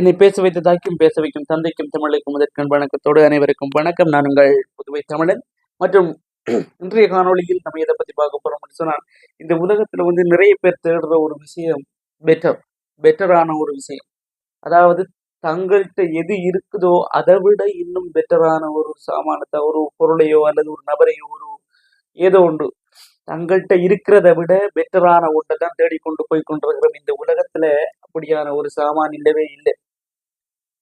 என்னை பேச வைத்த தாய்க்கும் பேச வைக்கும் தந்தைக்கும் தமிழுக்கும் முதற்கண் வணக்கத்தோடு அனைவருக்கும் வணக்கம். நான் உங்கள் புதுவை தமிழன். மற்றும் இன்றைய காணொளியில் நம்ம எதை பத்தி பார்க்க போறோம்னு சொன்னால் இந்த உலகத்துல வந்து நிறைய பேர் தேடுற ஒரு விஷயம் பெட்டர் பெட்டரான ஒரு விஷயம். அதாவது தங்கள்கிட்ட எது இருக்குதோ அதை விட இன்னும் பெட்டரான ஒரு சாமானத்தை ஒரு பொருளையோ அல்லது ஒரு நபரையோ ஒரு ஏதோ ஒன்று தங்கள்கிட்ட இருக்கிறத விட பெட்டரான ஒன்றை தான் தேடிக்கொண்டு போய் கொண்டிருக்கிறோம். இந்த உலகத்துல அப்படியான ஒரு சாமான் இல்லவே இல்லை.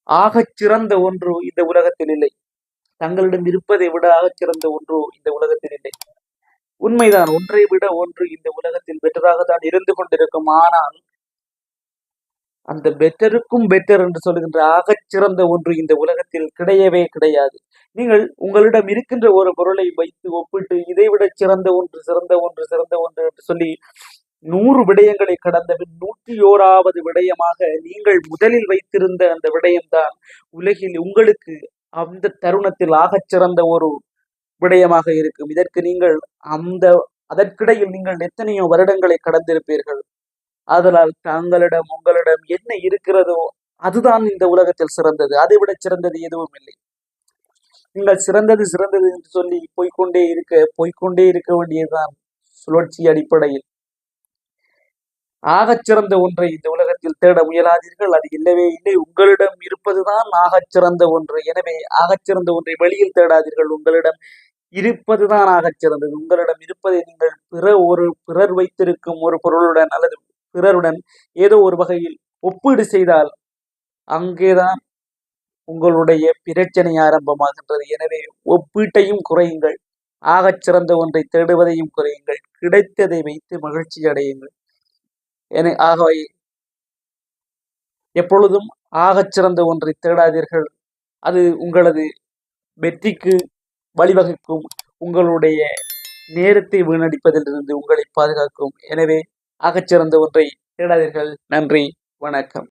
ஆகச் சிறந்த ஒன்று இந்த உலகத்தில் இல்லை. தங்களிடம் இருப்பதை விட ஆகச் சிறந்த ஒன்று இந்த உலகத்தில் இல்லை. உண்மைதான் ஒன்றை விட ஒன்று இந்த உலகத்தில் பெட்டராக தான் இருந்து கொண்டிருக்கும். ஆனால் அந்த பெட்டருக்கும் பெட்டர் என்று சொல்லுகின்ற ஆகச் சிறந்த ஒன்று இந்த உலகத்தில் கிடையவே கிடையாது. நீங்கள் உங்களிடம் இருக்கின்ற ஒரு பொருளை வைத்து ஒப்பிட்டு இதை விட சிறந்த ஒன்று சிறந்த ஒன்று சிறந்த ஒன்று என்று சொல்லி நூறு விடயங்களை கடந்த பின் நூற்றி ஓராவது விடயமாக நீங்கள் முதலில் வைத்திருந்த அந்த விடயம்தான் உலகில் உங்களுக்கு அந்த தருணத்தில் ஆகச் சிறந்த ஒரு விடயமாக இருக்கும். இதற்கு நீங்கள் அந்த அதற்கிடையில் நீங்கள் எத்தனையோ வருடங்களை கடந்திருப்பீர்கள். ஆதலால் தங்களிடம் உங்களிடம் என்ன இருக்கிறதோ அதுதான் இந்த உலகத்தில் சிறந்தது. அதை விட சிறந்தது எதுவும் இல்லை. நீங்கள் சிறந்தது சிறந்தது என்று சொல்லி போய்கொண்டே இருக்க போய்க்கொண்டே இருக்க வேண்டியதுதான் சுழற்சி அடிப்படையில். ஆகச் சிறந்த ஒன்றை இந்த உலகத்தில் தேட முயலாதீர்கள். அது இல்லவே இல்லை. உங்களிடம் இருப்பதுதான் ஆகச்சிறந்த ஒன்று. எனவே ஆகச் சிறந்த ஒன்றை வெளியில் தேடாதீர்கள். உங்களிடம் இருப்பதுதான் ஆகச் சிறந்தது உங்களிடம் இருப்பதை நீங்கள் பிற ஒரு பிறர் வைத்திருக்கும் ஒரு பொருளுடன் அல்லது பிறருடன் ஏதோ ஒரு வகையில் ஒப்பீடு செய்தால் அங்கேதான் உங்களுடைய பிரச்சனை ஆரம்பமாகின்றது. எனவே ஒப்பீட்டையும் குறையுங்கள். ஆகச் சிறந்த ஒன்றை தேடுவதையும் குறையுங்கள். கிடைத்ததை வைத்து மகிழ்ச்சி அடையுங்கள். என ஆகவை. எப்பொழுதும் ஆகச் சிறந்த ஒன்றை தேடாதீர்கள். அது உங்களது வெற்றிக்கு வழிவகுக்கும். உங்களுடைய நேரத்தை வீணடிப்பதிலிருந்து உங்களை பாதுகாக்கும். எனவே ஆகச்சிறந்த ஒன்றை தேடாதீர்கள். நன்றி வணக்கம்.